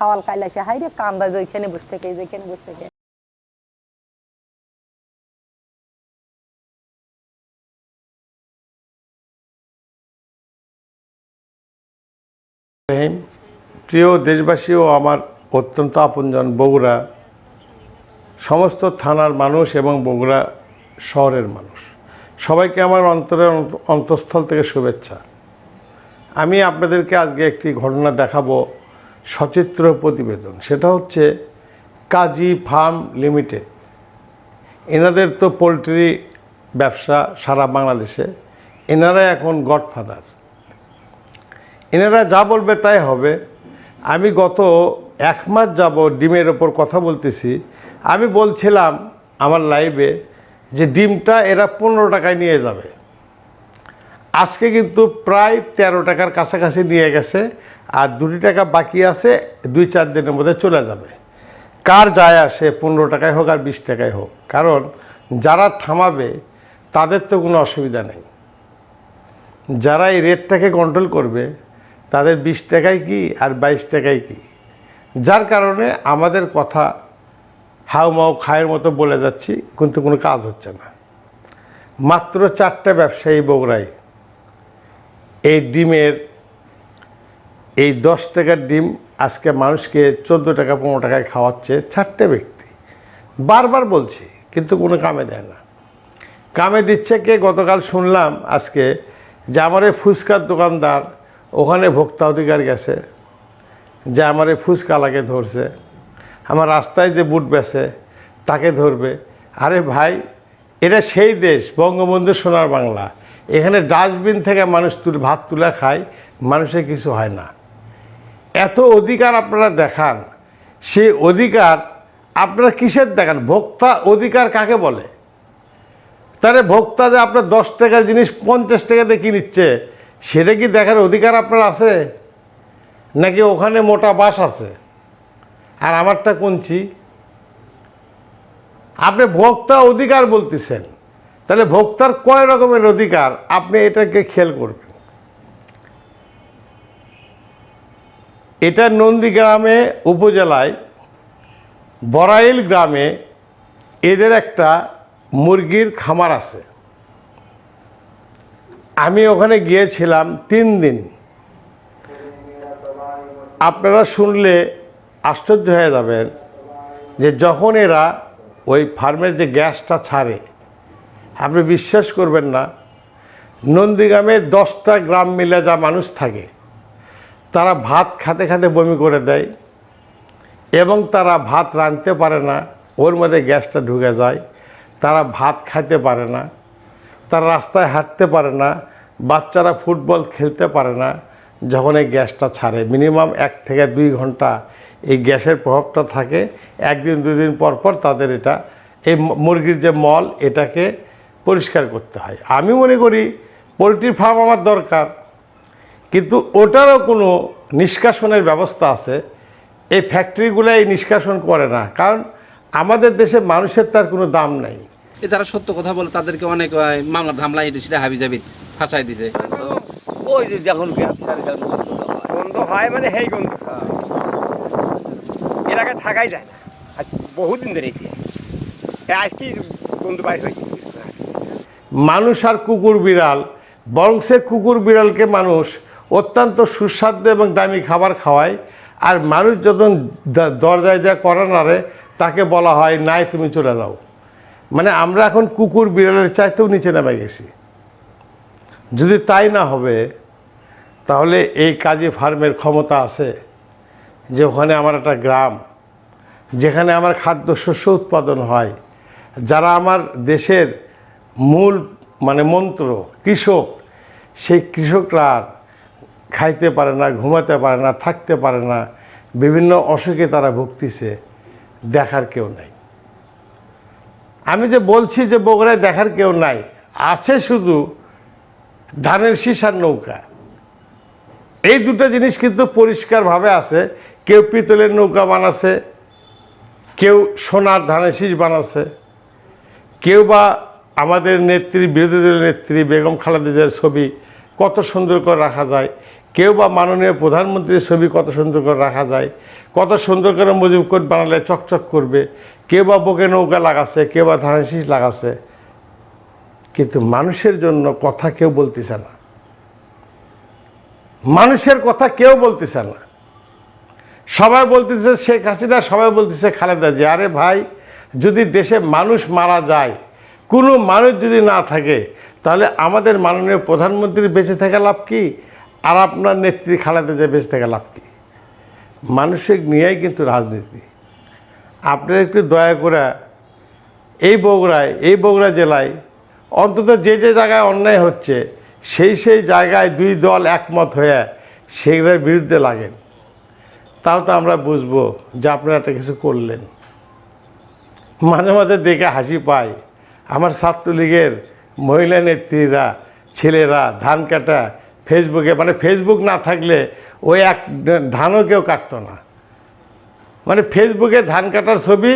সাওয়াল কাইলা সে হাই রে কান্দা যে ওইখানে বসে থেকে, এই যে এখানে বসে থেকে। প্রিয় দেশবাসী ও আমার অত্যন্ত আপনজন বগুড়া, সমস্ত থানার মানুষ এবং বগুড়া শহরের মানুষ। সবাইকে আমার অন্তরের অন্তঃস্থল থেকে শুভেচ্ছা। আমি আপনাদেরকে আজকে একটি ঘটনা দেখাবো। সচিত্র প্রতিবেদন। সেটা হচ্ছে কাজী ফার্ম লিমিটেড। এনাদের তো পোলট্রি ব্যবসা সারা বাংলাদেশে। এনারা এখন গডফাদার। এনারা যা বলবে তাই হবে। আমি গত এক মাস যাব ডিমের ওপর কথা বলতেছি। আমি বলছিলাম আমার লাইভে যে ডিমটা এরা পনেরো টাকায় নিয়ে যাবে। আজকে কিন্তু প্রায় তেরো টাকার কাছাকাছি নিয়ে গেছে। আর দুটি টাকা বাকি আছে, দুই চার দিনের মধ্যে চলে যাবে। কার যায় আসে পনেরো টাকায় হোক আর বিশ টাকায় হোক। কারণ যারা থামাবে, তাদের তো কোনো অসুবিধা নেই। যারা এই রেটটাকে কন্ট্রোল করবে, তাদের বিশ টাকায় কি আর বাইশ টাকায় কি? যার কারণে আমাদের কথা হাউ মাউ খায়ের মতো বলে যাচ্ছি, কিন্তু কোনো কাজ হচ্ছে না। মাত্র চারটা ব্যবসায়ী বগুড়ায় এই ডিমের এই দশ টাকার ডিম আজকে মানুষকে চোদ্দ টাকা, পনেরো টাকায় খাওয়াচ্ছে চারটে ব্যক্তি। বারবার বলছি, কিন্তু কোনো কামে দেয় না। কামে দিচ্ছে কে? গতকাল শুনলাম আজকে যে আমার এই ফুচকার দোকানদার, ওখানে ভোক্তা অধিকার গেছে, যে আমার এই ফুচকালাকে ধরছে। আমার রাস্তায় যে বুট বেছে, তাকে ধরবে। আরে ভাই, এটা সেই দেশ, বঙ্গবন্ধু সোনার বাংলা। এখানে ডাস্টবিন থেকে মানুষ তুলে, ভাত তুলে খায়, মানুষের কিছু হয় না। এত অধিকার আপনারা দেখান, সে অধিকার আপনারা কিসের দেখান? ভোক্তা অধিকার কাকে বলে? তাহলে ভোক্তা যে আপনার দশ টাকার জিনিস পঞ্চাশ টাকাতে কি নিচ্ছে, সেটা কি দেখার অধিকার আপনার আছে? নাকি ওখানে মোটা বাস আছে? আর আমারটা কোনছি আপনি ভোক্তা অধিকার বলতেছেন, তাহলে ভোক্তার কয় রকমের অধিকার? আপনি এটাকে খেয়াল করবেন। এটা নন্দীগ্রামে উপজেলায় বরাইল গ্রামে এদের একটা মুরগির খামার আছে। আমি ওখানে গিয়েছিলাম তিন দিন। আপনারা শুনলে আশ্চর্য হয়ে যাবেন যে যখন এরা ওই ফার্মের যে গ্যাসটা ছাড়ে, আপনি বিশ্বাস করবেন না নন্দীগ্রামে দশটা গ্রাম মিলে যা মানুষ থাকে। তারা ভাত খাতে খাতে বমি করে দেয় এবং তারা ভাত রাঁধতে পারে না, ওর মধ্যে গ্যাসটা ঢুকে যায়, তারা ভাত খাইতে পারে না, তারা রাস্তায় হাঁটতে পারে না, বাচ্চারা ফুটবল খেলতে পারে না যখন এই গ্যাসটা ছাড়ে। মিনিমাম এক থেকে দুই ঘণ্টা এই গ্যাসের প্রভাবটা থাকে, একদিন, দুই দিন পর পর তাদের এটা, এই মুরগির যে মল এটাকে পরিষ্কার করতে হয়। আমি মনে করি পোলট্রি ফার্ম আমার দরকার। কিন্তু ওটারও কোনো নিষ্কাশনের ব্যবস্থা আছে। এই ফ্যাক্টরিগুলো এই নিষ্কাশন করে না। কারণ আমাদের দেশে মানুষের তার কোনো দাম নাই। এ যারা সত্য কথা বলে তাদেরকে অনেক মামলা ধামলা এটা সেটা হাবি যাবি ফাঁসাই দিছে ওই যে যখন গন্ধ হয়। মানে সেই গন্ধ। এলাকায় থাকাই যায় না। আজ বহুদিন ধরে আজকে গন্ধ বাইর হয়েছে মানুষ আর কুকুর বিড়াল সে কুকুর বিড়ালকে মানুষ অত্যন্ত সুস্বাদু এবং দামি খাবার খাওয়ায়। আর মানুষ যখন দরজায় যা করে নারে তাকে বলা হয়, নাই, তুমি চলে যাও। মানে আমরা এখন কুকুর বিড়ালের চাইতেও নিচে নেমে গেছি। যদি তাই না হবে, তাহলে এই কাজে ফার্মের ক্ষমতা আছে, যে ওখানে আমার একটা গ্রাম, যেখানে আমার খাদ্যশস্য উৎপাদন হয়। যারা আমার দেশের মূল মানে মন্ত্র, কৃষক, সেই কৃষকরা খাইতে পারে না, ঘুমাতে পারে না, থাকতে পারে না, বিভিন্ন অসুখে তারা ভুগতেছে, দেখার কেউ নাই। আমি যে বলছি যে বগুড়ায় দেখার কেউ নাই, আছে শুধু ধানের শীষার নৌকা। এই দুটো জিনিস কিন্তু পরিষ্কারভাবে আছে, কেউ পিতলের নৌকা বানাছে, কেউ সোনার ধানের শীষ বানাছে, কেউ বা আমাদের নেত্রী, বিরোধী দলের নেত্রী বেগম খালেদা জিয়ার ছবি কত সুন্দর করে রাখা যায় কেউ বা মাননীয় প্রধানমন্ত্রীর ছবি কত সুন্দর করে রাখা যায়, কত সুন্দর করে মজিব কোট বানালে চকচক করবে, কেউ বা বুকে নৌকা লাগাচ্ছে কেউ বা ধানের শীষ লাগাচ্ছে কিন্তু মানুষের জন্য কথা কেউ বলতেছে না। মানুষের কথা কেউ বলতেছে না। সবাই বলতেছে শেখ হাসিনা, সবাই বলতেছে খালেদা জি আরে ভাই, যদি দেশে মানুষ মারা যায়, কোনো মানুষ যদি না থাকে, তাহলে আমাদের মাননীয় প্রধানমন্ত্রীর বেঁচে থাকা লাভ কি? আর আপনার নেত্রী খালেদা যে বেঁচে থাকা লাভ কি? মানুষের নিয়েই কিন্তু রাজনীতি। আপনারা একটু দয়া করে এই বগুড়ায়, এই বগুড়া জেলায় অন্তত যে যে জায়গায় অন্যায় হচ্ছে, সেই সেই জায়গায় দুই দল একমত হয়ে সেগুলোর বিরুদ্ধে লাগেন। তাও তো আমরা বুঝব যে আপনারা একটা কিছু করলেন। মাঝে মাঝে দেখে হাসি পায় আমার ছাত্রলীগের মহিলা নেত্রীরা, ছেলেরা, ধান কাটা ফেসবুকে মানে ফেসবুক না থাকলে ওই এক ধানও কেউ কাটতো না। মানে ফেসবুকে ধান কাটার ছবি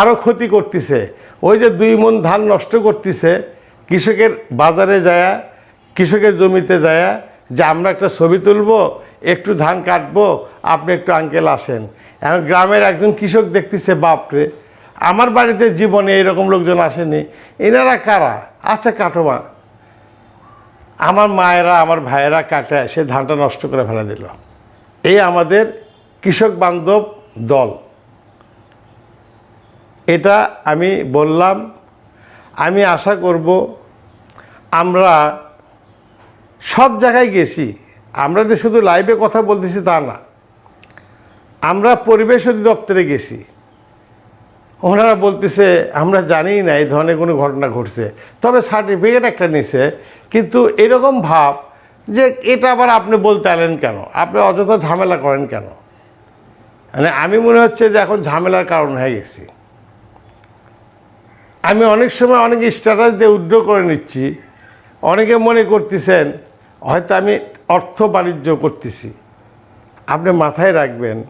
আরও ক্ষতি করতেছে। ওই যে দুই মন ধান নষ্ট করতেছে, কৃষকের বাজারে যায়, কৃষকের জমিতে যায় যে আমরা একটা ছবি তুলবো, একটু ধান কাটবো, আপনি একটু আঙ্কেল আসেন। এখন গ্রামের একজন কৃষক দেখতেছে, বাপরে, আমার বাড়িতে জীবনে এরকম লোকজন আসেনি। এনারা কারা? আচ্ছা কাটো মা আমার মায়েরা, আমার ভাইয়েরা কাটে, সে ধানটা নষ্ট করে ফেলে দিল। এই আমাদের কৃষক বান্ধব দল। এটা আমি বললাম, আমি আশা করব আমরা সব জায়গায় গেছি। আমরা যে শুধু লাইভে কথা বলতেছি তা না। আমরা পরিবেশ অধিদপ্তরে গেছি। ওনারা বলতেছে, আমরা জানি না এই ধরনের কোনো ঘটনা ঘটছে। তবে সার্টিফিকেট একটা নিছে কিন্তু এরকম ভাব যে এটা আবার আপনি বলতে এলেন কেন? আপনি অযথা ঝামেলা করেন কেন? মানে আমি মনে হচ্ছে যে এখন ঝামেলার কারণ হয়ে গেছি। আমি অনেক সময় অনেক স্ট্যাটাস দিয়ে উদ্র করে নিচ্ছি। অনেকে মনে করতেছেন, হয়তো আমি অর্থ বাণিজ্য করতেছি। আপনি মাথায় রাখবেন,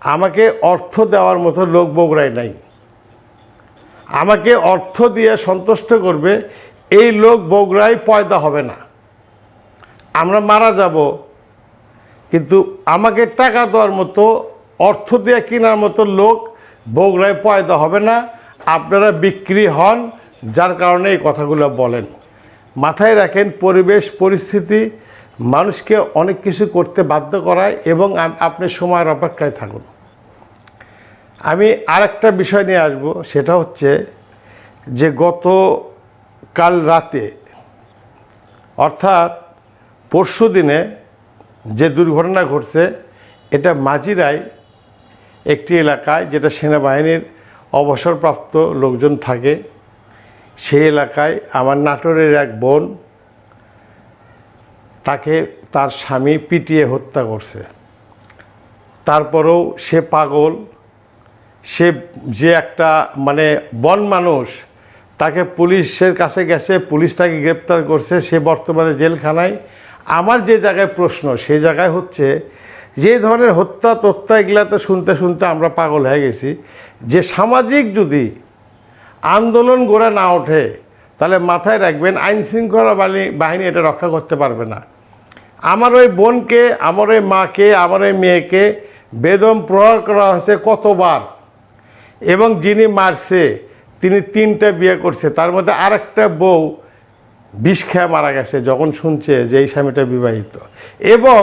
আমাকে অর্থ দেওয়ার মতো লোক বগুড়ায় নাই। আমাকে অর্থ দিয়ে সন্তুষ্ট করবে এই লোক বগুড়ায় পয়দা হবে না। আমরা মারা যাব। কিন্তু আমাকে টাকা দেওয়ার মতো, অর্থ দিয়ে কেনার মতো লোক বগুড়ায় পয়দা হবে না। আপনারা বিক্রি হন, যার কারণে এই কথাগুলো বলেন। মাথায় রাখেন, পরিবেশ, পরিস্থিতি, মানুষকে অনেক কিছু করতে বাধ্য করায় এবং আপনি সময়ের অপেক্ষায় থাকুন। আমি আরেকটা বিষয় নিয়ে আসব, সেটা হচ্ছে যে গত কাল রাতে, অর্থাৎ পরশু দিনে যে দুর্ঘটনা ঘটছে, এটা মাঝিরায় একটি এলাকায় যেটা সেনাবাহিনীর অবসরপ্রাপ্ত লোকজন থাকে, সেই এলাকায় আমার নাটোরের এক বোন তাকে তার স্বামী পিটিয়ে হত্যা করছে। তারপরেও সে পাগল, সে যে একটা মানে বন মানুষ তাকে পুলিশের কাছে গেছে, পুলিশ তাকে গ্রেপ্তার করছে, সে বর্তমানে জেলখানায়। আমার যে জায়গায় প্রশ্ন, সে জায়গায় হচ্ছে, যে ধরনের হত্যা তত্যা এগুলা তো শুনতে শুনতে আমরা পাগল হয়ে গেছি, যে সামাজিক যদি আন্দোলন গড়ে না ওঠে, তাহলে মাথায় রাখবেন, আইন শৃঙ্খলা বাহিনী এটা রক্ষা করতে পারবে না। আমার ওই বোনকে, আমার ওই মাকে, আমার ওই মেয়েকে বেদম প্রহার করা হয়েছে কতবার? এবং যিনি মারছে তিনি তিনটা বিয়ে করছে, তার মধ্যে আরেকটা বউ বিষ খেয়ে মারা গেছে, যখন শুনছে যে এই স্বামীটা বিবাহিত। এবং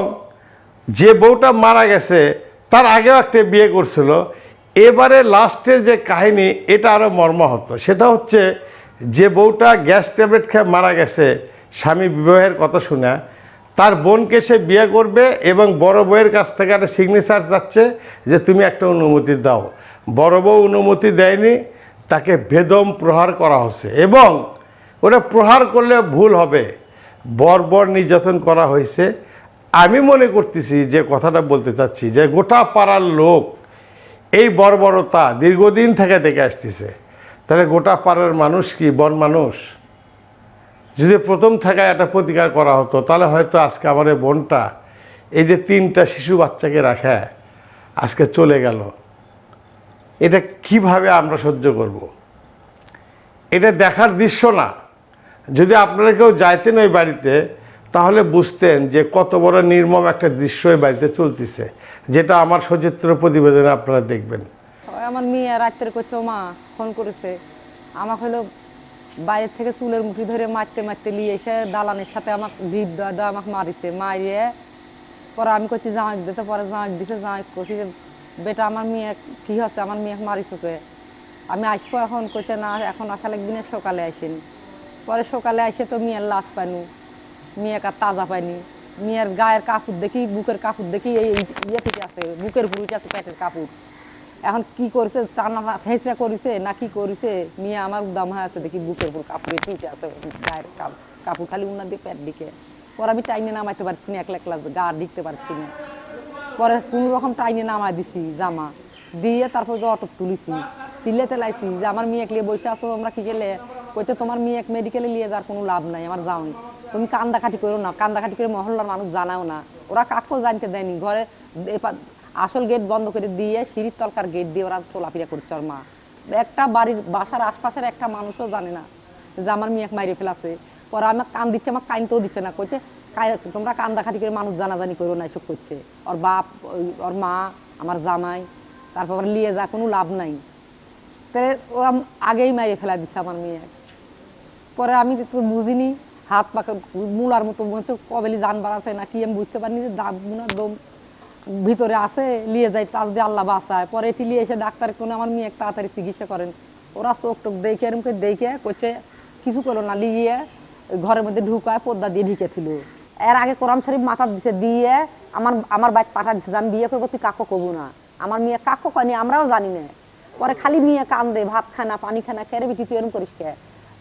যে বউটা মারা গেছে, তার আগেও একটা বিয়ে করছিল। এবারে লাস্টের যে কাহিনী, এটা আরও মর্মাহত। সেটা হচ্ছে, যে বউটা গ্যাস ট্যাবলেট খেয়ে মারা গেছে, স্বামী বিবাহের কথা শুনে, তার বোনকে সে বিয়ে করবে এবং বড় বউয়ের কাছ থেকে একটা সিগনেচার যাচ্ছে যে তুমি একটা অনুমতি দাও। বড় বউ অনুমতি দেয়নি তাকে বেদম প্রহার করা হচ্ছে এবং ওটা প্রহার করলে ভুল হবে। বর্বর নির্যাতন করা হয়েছে। আমি মনে করতেছি যে কথাটা বলতে চাচ্ছি যে গোটা পাড়ার লোক এই বর্বরতা দীর্ঘদিন থেকে দেখে আসতেছে। তাহলে গোটা পাড়ার মানুষ কি বন মানুষ? যদি প্রথম থাকায় একটা প্রতিকার করা হতো, তাহলে হয়তো আজকে আমার বোনটা এই যে তিনটা শিশু বাচ্চাকে রাখা, আজকে চলে গেল। এটা কীভাবে আমরা সহ্য করব। এটা দেখার দৃশ্য না। যদি আপনারা কেউ যাইতেন ওই বাড়িতে, তাহলে বুঝতেন যে কত বড় নির্মম একটা দৃশ্য এই বাড়িতে চলতেছে, যেটা আমার সচিত্র প্রতিবেদনে আপনারা দেখবেন। ওই আমার মেয়ে রাত্রে করছে মা, ফোন করেছে। আমাকে হলো বাইরের থেকে চুলের মুঠি ধরে মারতে মারতে নিয়ে এসে দালানের সাথে আমাকে ভিপ দেওয়া দেওয়া আমাকে মারিছে। মারিয়ে পরে আমি করছি জাঁক দিতে পরে জাঁক দিছে জাঁক করছি বেটা, আমার মেয়ে, কি হচ্ছে? আমার মেয়ে মারিছে কে আমি আসব এখন করছে না, এখন আসা লাগবে সকালে আসেন। পরে সকালে এসে তো মেয়ের লাশ পাইনি। মেয়ে কার তাজা পাইনি। মেয়ের গায়ের কাপড় দেখি, বুকের কাপড় দেখি, এই ইয়ে থেকে আছে বুকের পুরুষ আছে পেটের কাপড়। এখন কি করছে? টানা ফেসরা করেছে, না কি করেছে? মেয়ে আমার উদাম হয়ে আছে, দেখি বুকের উপর কাপড়ে পিঠে আছে গায়ের কাপ- কাপড় খালি উনার দিকে পেট দিকে পরে আমি টাইনে নামাইতে পারছি না, একলা একলা গা দিকতে পারছি না। পরে কোনো রকম টাইনে নামাই দিছি, জামা। দিয়ে তারপর যে অটো তুলিছি সিলেতে লাইছি যে আমার মেয়ে নিয়ে বসে আছো আমরা কি গেলে? কইতে তোমার মেয়ে মেডিকেলে নিয়ে যাওয়ার কোনো লাভ নাই, আমার যাও তুমি কান্দাকাটি করো না, কান্দাকাটি করে মহল্লার মানুষ জানাও না। ওরা কাকেও জানতে দেয়নি, ঘরে আসল গেট বন্ধ করে দিয়ে সিঁড়ির তলকার গেট দিয়ে ওরা চলাফেরা করছে ওর মা। একটা বাড়ির, বাসার আশপাশের একটা মানুষও জানে না যে আমার মেয়ে এক মাইরে ফেলাছে। পরে আমার কান দিচ্ছে আমার কানতেও দিচ্ছে না। কইছে "কাই- তোমরা কান্দাকাটি করে মানুষ জানাজানি করো না, এসব করছে। ওর বাপ ওর মা, আমার জামাই, তারপর লিয়ে যা, কোনো লাভ নাই। তো ওরা আগেই মাইরে ফেলা দিচ্ছে আমার মেয়ে। পরে আমি তো বুঝিনি, হাত পাকে মূলার মতো মনে কবেলি যান বাড়াছে না কি, আমি বুঝতে পারিনি যে মুনার দম ভিতরে আসে লিয়ে যায়, তাজ দিয়ে আল্লাহ বাঁচায়। পরে এটি লিয়ে এসে ডাক্তার কোনো আমার মেয়ে তাড়াতাড়ি চিকিৎসা করেন। ওরা চোখ টোক দেখে এরকম দেখে করছে কিছু করল না, লিয়ে ঘরের মধ্যে ঢুকায়, পর্দা দিয়ে ঢুকেছিল এর আগে কোরআন শরীফ মাথা দিছে, দিয়ে আমার আমার বাইক পাঠা দিছে আমি বিয়ে করব, তুই কাকো কবু না। আমার মেয়ে কাকো কয়নি, আমরাও জানি না। পরে খালি মেয়ে কান্দে, ভাত খায় না, পানি খায় না কেড়ে বিটি, তুই এরকম করিস কে?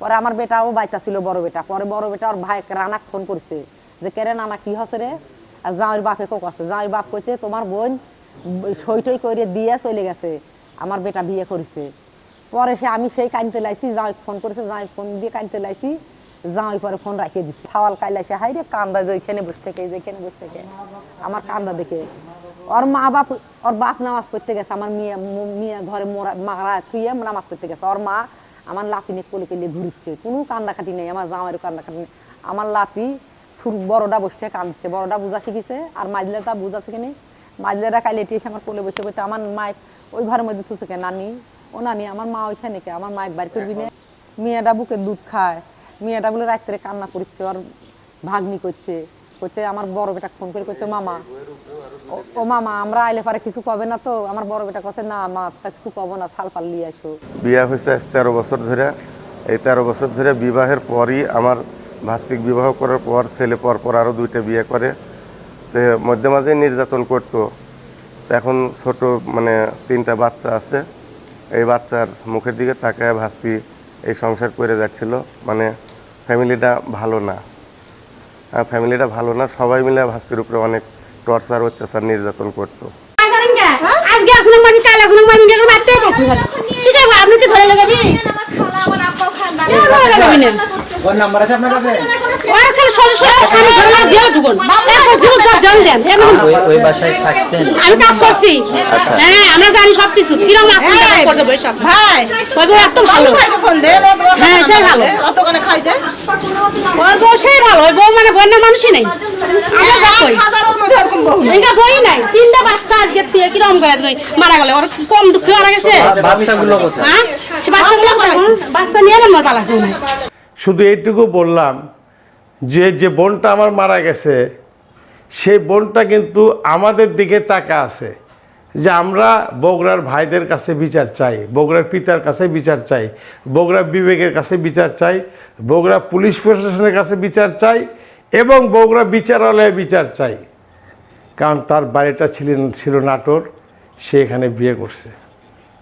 পরে আমার বেটাও বাইতা ছিল, বড় বেটা। পরে বড় বেটা ওর ভাই রানাক ফোন করছে। যে কেরে নানা, কি হসে রে? আর জাঁয়ের বাপে কোক আছে জাঁয়ের বাপ কইছে, তোমার বোন সই টই করে দিয়ে চলে গেছে। আমার বেটা বিয়ে করেছে। পরে সে আমি সেই কানতে লাইছি জাঁই ফোন করেছে জাঁই ফোন দিয়ে কানতে লাইছি। জাঁই পরে ফোন রাখিয়ে দিচ্ছি খাওয়াল কাইলে সে হাই রে, কান্দা যে এখানে বসে থেকে যেখানে বসে থেকে। আমার কান্দা দেখে। ওর মা বাপ, ওর বাপ নামাজ পড়তে গেছে, আমার মেয়ে, ম- মেয়ে ঘরে মোরা, মারা শুয়ে নামাজ পড়তে গেছে। ওর মা আমার লাতিনে কোলে কোলে ঘুরছে কোনো কান্দাকাটি নেই, আমার জামাইয়েরও কান্দাকাটি নেই। আমার লাতি সুর বড়টা বসে কাঁদছে। বড়টা বুঝা শিখেছে, আর মাইজলেটা বুঝা শিখে নেই। মাইজলেরা কাইলে এটি এসে আমার কোলে বসে বসে, আমার মায়ের ওই ঘরের মধ্যে থুসে কে, নানি। ও নানি, আমার মা ওইখানে কে? আমার মায়ের বাইর করবি না। মেয়েটা বুকে দুধ খায়। মেয়েটা বলে, রাত্রে কান্না করছে, ওর ভাগ্নি করছে। করছে, আমার বড় বেটা ফোন করে করছে মামা, ও- মামা, আমরা আইলে পারে কিছু কবে না তো? আমার বড় বেটা কাছে না, মা কিছু কব না থাল পাল নিয়ে আসো। বিয়া হয়েছে আজ তেরো বছর ধরে। এই তেরো বছর ধরে বিবাহের পরই আমার ভাস্তিক বিবাহ করার পর ছেলে পর পর আরও দুইটা বিয়ে করে। তো মধ্যে মাঝে নির্যাতন করতো। এখন ছোট মানে তিনটা বাচ্চা আছে। এই বাচ্চার মুখের দিকে তাকায় ভাস্তি এই সংসার করে যাচ্ছিল। মানে ফ্যামিলিটা ভালো না। আর ফ্যামিলিটা ভালো না সবাই মিলে ভাস্তির উপরে অনেক টর্চার অত্যাচার নির্যাতন করতো। আজকে আসলে কাল আসলে মানি নিয়ে মারতে পারব আপনি কি ধরে লাগাবি? ধরে লাগাবি না? ওর নাম্বার আছে আপনার কাছে? ওর খালি ঢুকুন। জীবন যা জান দেন এমন ওই ওই বাসায় থাকতেন। আমি কাজ করছি। হ্যাঁ আমরা জানি সবকিছু। কীরকম আছে করছে ভাই তবে এত ভালো। হ্যাঁ সে ভালো। ওর বউ সে ভালো। ওই বউ মানে বন্যার মানুষই নেই। আমরা যা কই এটা বই নাই। তিনটা বাচ্চা আজকে দিয়ে কীরকম করে আজকে মারা গেল? ওর কম দুঃখ মারা গেছে? বাচ্চাগুলো কোথায়? হ্যাঁ? সে বাচ্চাগুলো পালাইছে বাচ্চা নিয়ে আমার হয় শুধু এইটুকু বললাম যে যে বোনটা আমার মারা গেছে, সেই বোনটা কিন্তু আমাদের দিকে তাকা আছে যে আমরা বগুড়ার ভাইদের কাছে বিচার চাই, বগুড়ার পিতার কাছে বিচার চাই, বগুড়া বিবেকের কাছে বিচার চাই, বগুড়া পুলিশ প্রশাসনের কাছে বিচার চাই এবং বগুড়া বিচারালয়ে বিচার চাই। কারণ তার বাড়িটা ছিলেন ছিল নাটোর, সে এখানে বিয়ে করছে।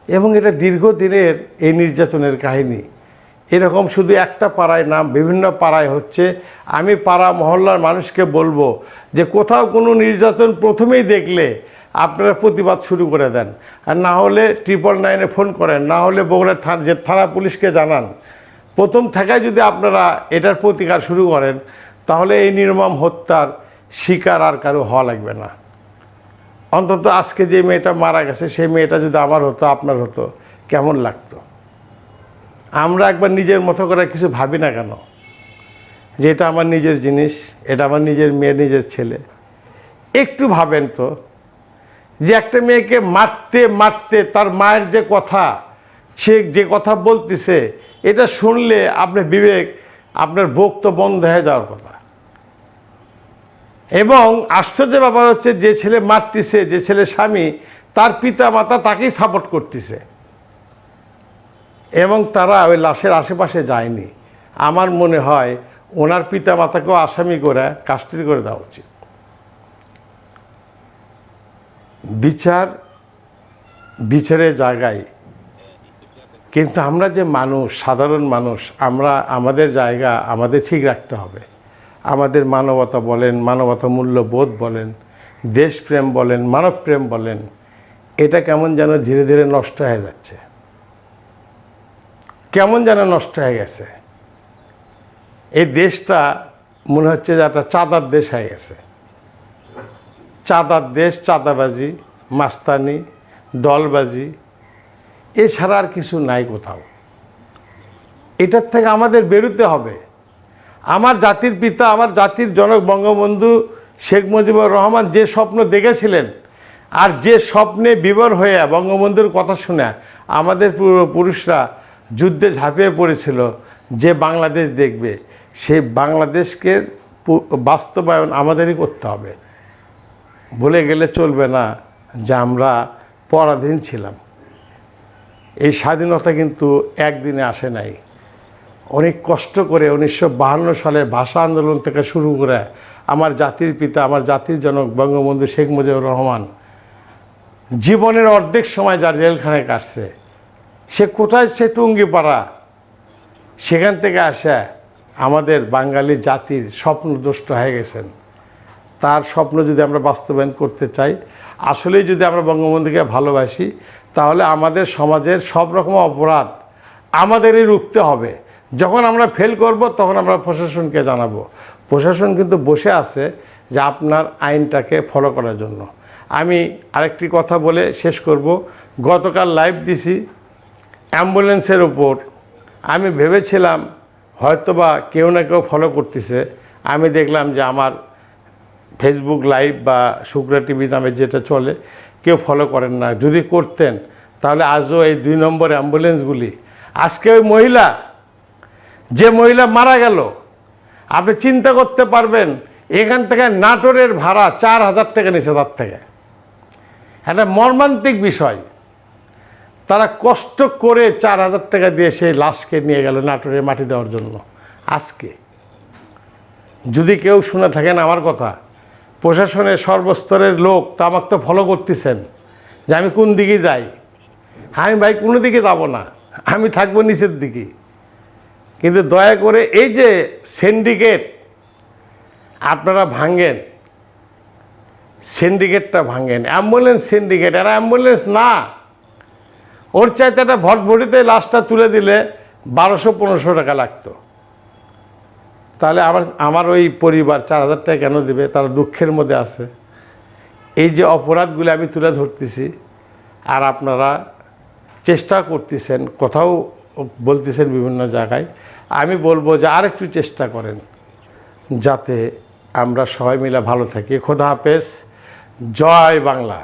এবং এটা দীর্ঘদিনের এই নির্যাতনের কাহিনী। এরকম শুধু একটা পাড়ায় নাম, বিভিন্ন পাড়ায় হচ্ছে। আমি পাড়া মহল্লার মানুষকে বলব যে কোথাও কোনো নির্যাতন প্রথমেই দেখলে আপনারা প্রতিবাদ শুরু করে দেন। আর না হলে ট্রিপল নাইনে ফোন করেন, না হলে বগুড়া থানা, যে থানা পুলিশকে জানান। প্রথম থাকায় যদি আপনারা এটার প্রতিকার শুরু করেন, তাহলে এই নির্মম হত্যার শিকার আর কারও হওয়া লাগবে না। অন্তত আজকে যে মেয়েটা মারা গেছে, সেই মেয়েটা যদি আমার হতো, আপনার হতো, কেমন লাগতো? আমরা একবার নিজের মতো করে কিছু ভাবি না কেন? যে এটা আমার নিজের জিনিস, এটা আমার নিজের মেয়ে, নিজের ছেলে। একটু ভাবেন তো, যে একটা মেয়েকে মারতে মারতে তার মায়ের যে কথা, সে যে কথা বলতেছে, এটা শুনলে আপনার বিবেক, আপনার বুক তো বন্ধ হয়ে যাওয়ার কথা। এবং আশ্চর্য ব্যাপার হচ্ছে যে ছেলে মারতেছে, যে ছেলে স্বামী, তার পিতা মাতা তাকেই সাপোর্ট করতেছে। এবং তারা ওই লাশের আশেপাশে যায়নি। আমার মনে হয় ওনার পিতা মাতাকেও আসামি করে কাস্টডি করে দেওয়া উচিত। বিচার বিচারের জায়গায়। কিন্তু আমরা যে মানুষ, সাধারণ মানুষ, আমরা, আমাদের জায়গা আমাদের ঠিক রাখতে হবে। আমাদের মানবতা বলেন, মানবতা মূল্যবোধ বলেন, দেশপ্রেম বলেন, মানবপ্রেম বলেন, এটা কেমন যেন ধীরে ধীরে নষ্ট হয়ে যাচ্ছে। কেমন যেন নষ্ট হয়ে গেছে। এই দেশটা মনে হচ্ছে যে একটা চাঁদার দেশ হয়ে গেছে। চাঁদার দেশ, চাঁদাবাজি, মাস্তানি, দলবাজি, এছাড়া আর কিছু নাই কোথাও। এটার থেকে আমাদের বেরোতে হবে। আমার জাতির পিতা, আমার জাতির জনক, বঙ্গবন্ধু শেখ মুজিবুর রহমান যে স্বপ্ন দেখেছিলেন আর যে স্বপ্নে বিবর হয়ে বঙ্গবন্ধুর কথা শুনে আমাদের পুরুষরা যুদ্ধে ঝাঁপিয়ে পড়েছিল, যে বাংলাদেশ দেখবে সেই বাংলাদেশকে বাস্তবায়ন আমাদেরই করতে হবে। ভুলে গেলে চলবে না যে আমরা পরাধীন ছিলাম। এই স্বাধীনতা কিন্তু একদিনে আসে নাই। অনেক কষ্ট করে উনিশশো সালের ভাষা আন্দোলন থেকে শুরু করে আমার জাতির পিতা, আমার জাতির জনক বঙ্গবন্ধু শেখ মুজিবুর রহমান জীবনের অর্ধেক সময় যার জেলখানায় কাটছে। সে কোথায়? সে টুঙ্গিপাড়া। সেখান থেকে আসা আমাদের বাঙালি জাতির স্বপ্নদষ্ট হয়ে গেছেন। তার স্বপ্ন যদি আমরা বাস্তবায়ন করতে চাই, আসলেই যদি আমরা বঙ্গবন্ধুকে ভালোবাসি, তাহলে আমাদের সমাজের সব রকম অপরাধ আমাদেরই রুখতে হবে। যখন আমরা ফেল করব, তখন আমরা প্রশাসনকে জানাব। প্রশাসন কিন্তু বসে আছে যে আপনার আইনটাকে ফলো করার জন্য। আমি আরেকটি কথা বলে শেষ করব। গতকাল লাইভ দিছি। অ্যাম্বুলেন্সের ওপর আমি ভেবেছিলাম হয়তোবা কেউ না কেউ ফলো করতেছে। আমি দেখলাম যে আমার ফেসবুক লাইভ বা শুক্রা টিভি নামে যেটা চলে, কেউ ফলো করেন না। যদি করতেন, তাহলে আজও এই দুই নম্বর অ্যাম্বুলেন্সগুলি। আজকে ওই মহিলা, যে মহিলা মারা গেল, আপনি চিন্তা করতে পারবেন, এখান থেকে নাটোরের ভাড়া চার হাজার টাকা নিচে তার থেকে। একটা মর্মান্তিক বিষয়। তারা কষ্ট করে চার হাজার টাকা দিয়ে সেই লাশকে নিয়ে গেল নাটোরে মাটি দেওয়ার জন্য। আজকে। যদি কেউ শুনে থাকেন আমার কথা, প্রশাসনের সর্বস্তরের লোক তো আমাকে তো ফলো করতেছেন যে আমি কোন দিকে যাই। আমি ভাই কোনো দিকে যাব না, আমি থাকব নিচের দিকে। কিন্তু দয়া করে এই যে সিন্ডিকেট আপনারা ভাঙেন। সিন্ডিকেটটা ভাঙেন। অ্যাম্বুলেন্স সিন্ডিকেট এরা অ্যাম্বুলেন্স না। ওর চাইতে একটা ভটভটিতে লাশটা তুলে দিলে বারোশো, পনেরোশো টাকা লাগতো। তাহলে আমার আমার ওই পরিবার চার হাজার টাকা কেন দেবে? তারা দুঃখের মধ্যে আছে। এই যে অপরাধগুলি আমি তুলে ধরতেছি, আর আপনারা চেষ্টা করতেছেন, কোথাও বলতেছেন বিভিন্ন জায়গায়, আমি বলব যে আরেকটু চেষ্টা করেন, যাতে আমরা সবাই মিলে ভালো থাকি। খোদা হাফেজ। জয় বাংলা।